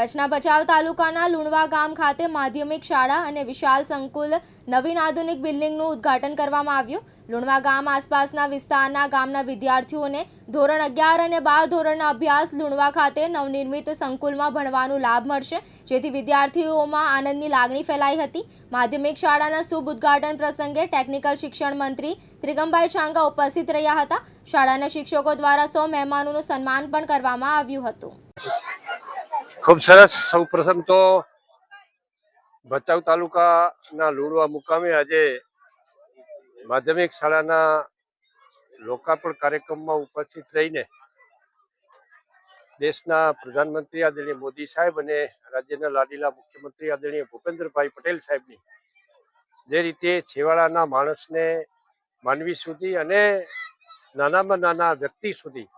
કચ્છના ભચાઉ તાલુકાના લુણવા ગામ ખાતે માધ્યમિક શાળા અને વિશાલ સંકુલ નવીન આધુનિક બિલ્ડિંગનું ઉદ્ઘાટન કરવામાં આવ્યું. લુણવા ગામ આસપાસના વિસ્તારના ગામના વિદ્યાર્થીઓને ધોરણ અગિયાર અને બાર ધોરણના અભ્યાસ લુણવા ખાતે નવનિર્મિત સંકુલમાં ભણવાનો લાભ મળશે, જેથી વિદ્યાર્થીઓમાં આનંદની લાગણી ફેલાઈ હતી. માધ્યમિક શાળાના શુભ ઉદ્ઘાટન પ્રસંગે ટેકનિકલ શિક્ષણ મંત્રી ત્રિગમભાઈ છાંગા ઉપસ્થિત રહ્યા હતા. શાળાના શિક્ષકો દ્વારા સૌ મહેમાનોનું સન્માન પણ કરવામાં આવ્યું હતું. ખૂબ સરસ. સૌ પ્રથમ તો ભચાઉ તાલુકાના લુણવા મુકામે આજે માધ્યમિક શાળાના લોકાર્પણ કાર્યક્રમમાં ઉપસ્થિત રહીને દેશના પ્રધાનમંત્રી આદરણીય મોદી સાહેબ અને રાજ્યના લાડીલા મુખ્યમંત્રી આદરણીય ભૂપેન્દ્રભાઈ પટેલ સાહેબની જે રીતે છેવાડાના માણસને માનવી સુધી અને નાનામાં નાના વ્યક્તિ સુધી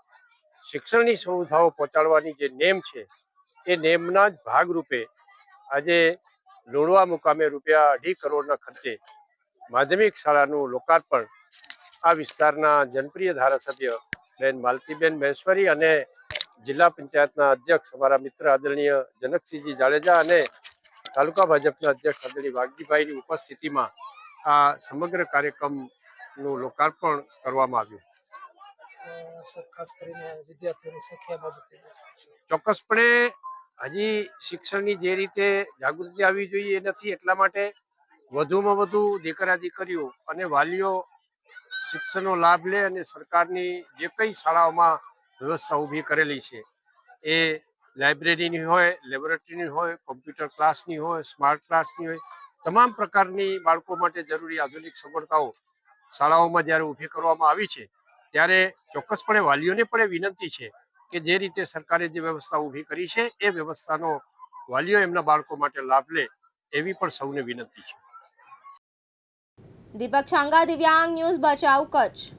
શિક્ષણની સુવિધાઓ પહોંચાડવાની જે નેમ છે એ નેમના જ ભાગરૂપે આજે લુણવા મુકામે રૂપિયા અઢી કરોડના ખર્ચે માધ્યમિક શાળાનું લોકાર્પણ આ વિસ્તારના જનપ્રિય ધારાસભ્ય બેન માલતીબેન મહેશ્વરી અને જિલ્લા પંચાયતના અધ્યક્ષ અમારા મિત્ર આદરણીય જનકસિંહજી જાડેજા અને તાલુકા ભાજપના અધ્યક્ષ આદરણીય વાઘજીભાઈની ઉપસ્થિતિમાં આ સમગ્ર કાર્યક્રમનું લોકાર્પણ કરવામાં આવ્યું. ચોક્કસપણે હજી શિક્ષણની જે રીતે જાગૃતિ આવવી જોઈએ એ નથી, એટલા માટે વધુમાં વધુ દીકરા દીકરીઓ અને વાલીઓ શિક્ષણનો લાભ લે અને સરકારની જે કઈ શાળાઓમાં વ્યવસ્થા ઊભી કરેલી છે, એ લાઇબ્રેરીની હોય, લેબોરેટરીની હોય, કોમ્પ્યુટર ક્લાસની હોય, સ્માર્ટ ક્લાસની હોય, તમામ પ્રકારની બાળકો માટે જરૂરી આધુનિક સગવડતાઓ શાળાઓમાં જ્યારે ઊભી કરવામાં આવી છે, ત્યારે ચોક્કસપણે વાલીઓને પણ એ વિનંતી છે કે જે રીતે સરકારે જે વ્યવસ્થા ઊભી કરી છે, એ વ્યવસ્થાનો વાલીઓ એમના બાળકો માટે લાભ લે એવી પણ સૌને વિનંતી છે. દીપક છાંગા, દિવ્યાંગ ન્યૂઝ બચાવ કચ્છ.